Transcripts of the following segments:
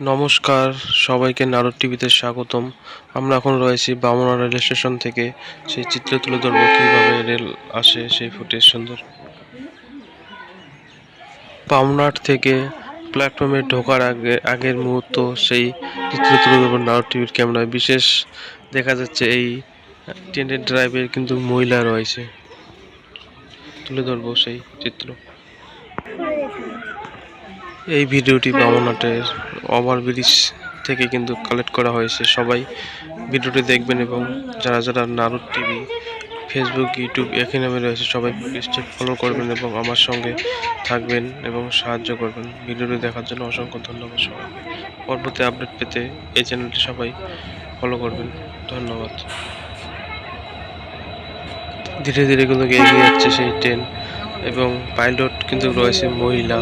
নমস্কার, সবাইকে নারদ টিভিতে স্বাগতম। আমরা এখন রয়েছি বামনা রেল স্টেশন থেকে। সেই চিত্র তুলে ধরবো কীভাবে রেল আসে সেই ফুটেজ সুন্দর। পামনাট থেকে প্ল্যাটফর্মে ঢোকার আগে আগের মুহূর্ত সেই চিত্র তুলে ধরবো নারদ টিভির ক্যামেরায়। বিশেষ দেখা যাচ্ছে এই ট্রেনের ড্রাইভের কিন্তু মহিলা রয়েছে। তুলে ধরবো সেই চিত্র। এই ভিডিওটি বামনাটের ওভারব্রিজ থেকে কিন্তু কালেক্ট করা হয়েছে। সবাই ভিডিওটি দেখবেন এবং যারা যারা নারদ টিভি ফেসবুক ইউটিউব একই নামে রয়েছে, সবাই পেজটি ফলো করবেন এবং আমার সঙ্গে থাকবেন এবং সাহায্য করবেন। ভিডিওটি দেখার জন্য অসংখ্য ধন্যবাদ সবাইকে। পরবর্তী আপডেট পেতে এই চ্যানেলটি সবাই ফলো করবেন। ধন্যবাদ। ধীরে ধীরে কিন্তু এগিয়ে যাচ্ছে সেই ট্রেন এবং পাইলট কিন্তু রয়েছে মহিলা।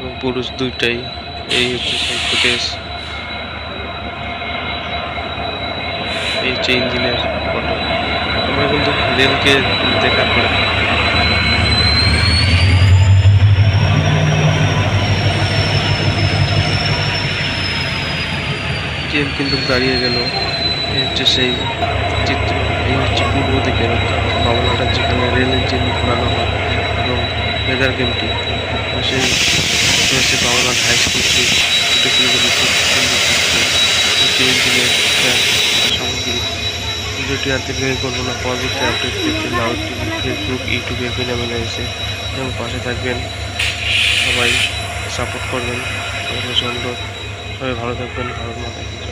এবং পুরুষ দুইটাই। এই হচ্ছে ফুটেজ এই হচ্ছে ইঞ্জিনের ফটো আমরা কিন্তু রেলকে দেখার পরে ট্রেন কিন্তু দাঁড়িয়ে গেল। এই হচ্ছে সেই চিত্র। এই হচ্ছে পূর্ব দিকের ভবনটা যেখানে রেল ইঞ্জিন ঘোরানো হয় এবং ওয়েদার গেমটি সেই হাই স্কুল চিত্র হচ্ছে ইঞ্জিনের ফ্যান সামগ্রী। ভিডিওটি আর দীর্ঘায়ী করব না। পরবর্তী আপডেট দেখতে লাউড টিভি ফেসবুক ইউটিউবে অ্যাভেলেবেল রয়েছে। এবং পাশে থাকবেন সবাই সাপোর্ট করবেন। সবাই ভালো থাকবেন ভারত মাতাকে